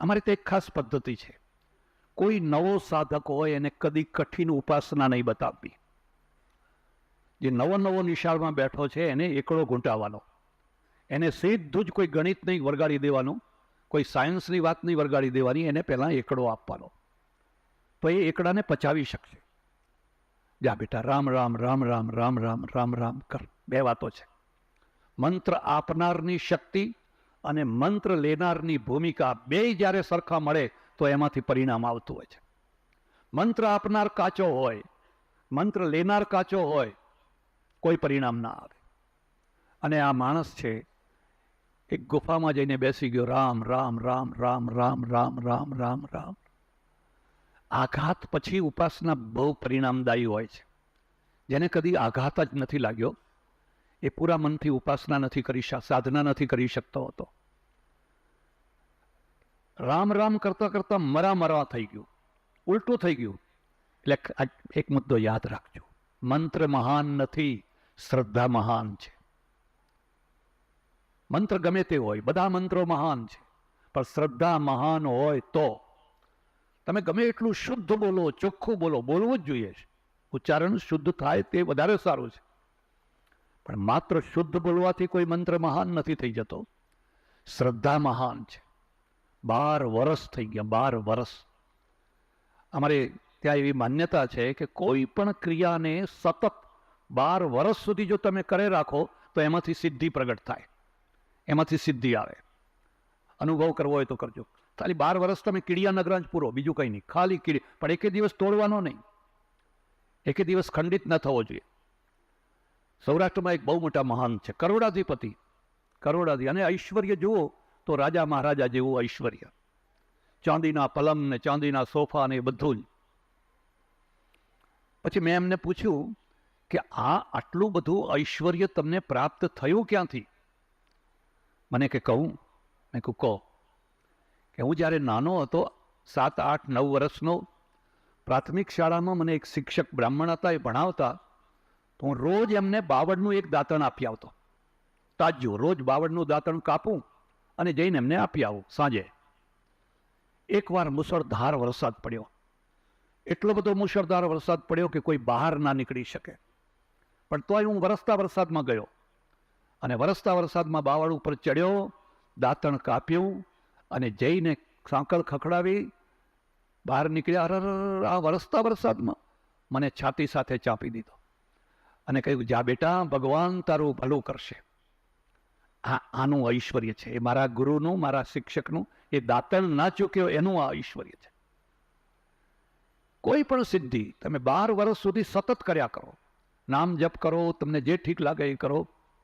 અમારી તો એક ખાસ પદ્ધતિ છે. કોઈ નવો સાધક હોય એને કદી કઠિન ઉપાસના નહીં બતાવવી. જે નવો નવો નિશાળમાં બેઠો છે એને એકડો ઘૂંટાવાનો. એને સીધું જ કોઈ ગણિત નહીં વરગાડી દેવાનું, કોઈ સાયન્સની વાત નહીં વરગાડી દેવાની, એને પહેલાં એકડો આપવાનો. તો એ એકડાને પચાવી શકશે. જા બેટા, રામ રામ રામ રામ રામ રામ રામ રામ કર. બે વાતો છે. મંત્ર આપનારની શક્તિ અને મંત્ર લેનારની ભૂમિકા બે જ્યારે સરખા મળે તો એમાંથી પરિણામ આવતું હોય છે. મંત્ર આપનાર કાચો હોય, મંત્ર લેનાર કાચો હોય, કોઈ પરિણામ ના આવે. અને આ માણસ છે, એક ગુફામાં જઈને બેસી ગયો, રામ રામ રામ રામ રામ રામ રામ રામ રામ. આઘાત પછી ઉપાસના બહુ પરિણામદાયી હોય છે. જેને કદી આઘાત જ નથી લાગ્યો. એ પૂરા મનથી ઉપાસના નથી કરી સાધના નથી કરી શકતો હતો. રામ રામ કરતા કરતા મરા મરવા થઈ ગયું. ઉલટું થઈ ગયું. એટલે એક મુદ્દો યાદ રાખજો. મંત્ર મહાન નથી, શ્રદ્ધા મહાન છે. મંત્ર ગમે તે હોય, બધા મંત્રો મહાન છે. પણ શ્રદ્ધા મહાન હોય તો. તમે ગમે એટલું શુદ્ધ બોલો, ચોખ્ખું બોલો, બોલવું જ જોઈએ ઉચ્ચારણ શુદ્ધ થાય તે વધારે સારું છે. પણ માત્ર શુદ્ધ બોલવાથી કોઈ મંત્ર મહાન નથી થઈ જતો. શ્રદ્ધા મહાન છે. બાર વરસ થઈ ગયા, બાર વરસ. અમારે ત્યાં એવી માન્યતા છે કે કોઈ પણ ક્રિયાને સતત બાર વરસ સુધી જો તમે કરે રાખો, તો એમાંથી સિદ્ધિ પ્રગટ થાય. એમાંથી સિદ્ધિ આવે. અનુભવ કરવો હોય તો કરજો. ખાલી બાર વર્ષ તમે કીડિયા નગરાંજ પૂરો, બીજું કંઈ નહીં. ખાલી કીડી પણ એકે દિવસ તોડવાનો નહીં. એકે દિવસ ખંડિત ન થવો જોઈએ. સૌરાષ્ટ્રમાં એક બહુ મોટા મહાન છે, કરોડાધિપતિ. કરોડાધિ, અને ઐશ્વર્ય જુઓ તો રાજા મહારાજા જેવું ઐશ્વર્ય. ચાંદીના પલંગ ને ચાંદીના સોફા ને બધું જ. પછી મેં એમને પૂછ્યું કે આ આટલું બધું ઐશ્વર્ય તમને પ્રાપ્ત થયું ક્યાંથી? મને કે કહું, મેં કહું, કહો. કે હું જ્યારે નાનો હતો, સાત, આઠ, નવ વર્ષનો, પ્રાથમિક શાળામાં મને એક શિક્ષક બ્રાહ્મણ હતા, એ ભણાવતા તો હું રોજ એમને બાવળનું એક દાંતણ આપી આવતો. તાજ્યું રોજ બાવળનું દાંતણ કાપું અને જઈને એમને આપી આવું સાંજે. એકવાર મુસળધાર વરસાદ પડ્યો. એટલો બધો મુશળધાર વરસાદ પડ્યો કે કોઈ બહાર ના નીકળી શકે. પણ તોય હું વરસતા વરસાદમાં ગયો. અને વરસતા વરસાદમાં બાવળ ઉપર ચડ્યો, દાંતણ કાપ્યું અને જઈને સાંકળ ખખડાવી બહાર નીકળ્યા. અરર, આ વરસતા વરસાદમાં મને છાતી સાથે ચાપી દીધો. અને કહ્યું, જા બેટા, ભગવાન તારું ભલું કરશે. આ આનું ઐશ્વર્ય છે. એ મારા ગુરુનું, મારા શિક્ષકનું, એ દાતણ ના ચૂક્યો, એનું આ ઐશ્વર્ય છે. કોઈ પણ સિદ્ધિ તમે બાર વર્ષ સુધી સતત કર્યા કરો. નામ જપ કરો, તમને જે ઠીક લાગે એ કરો.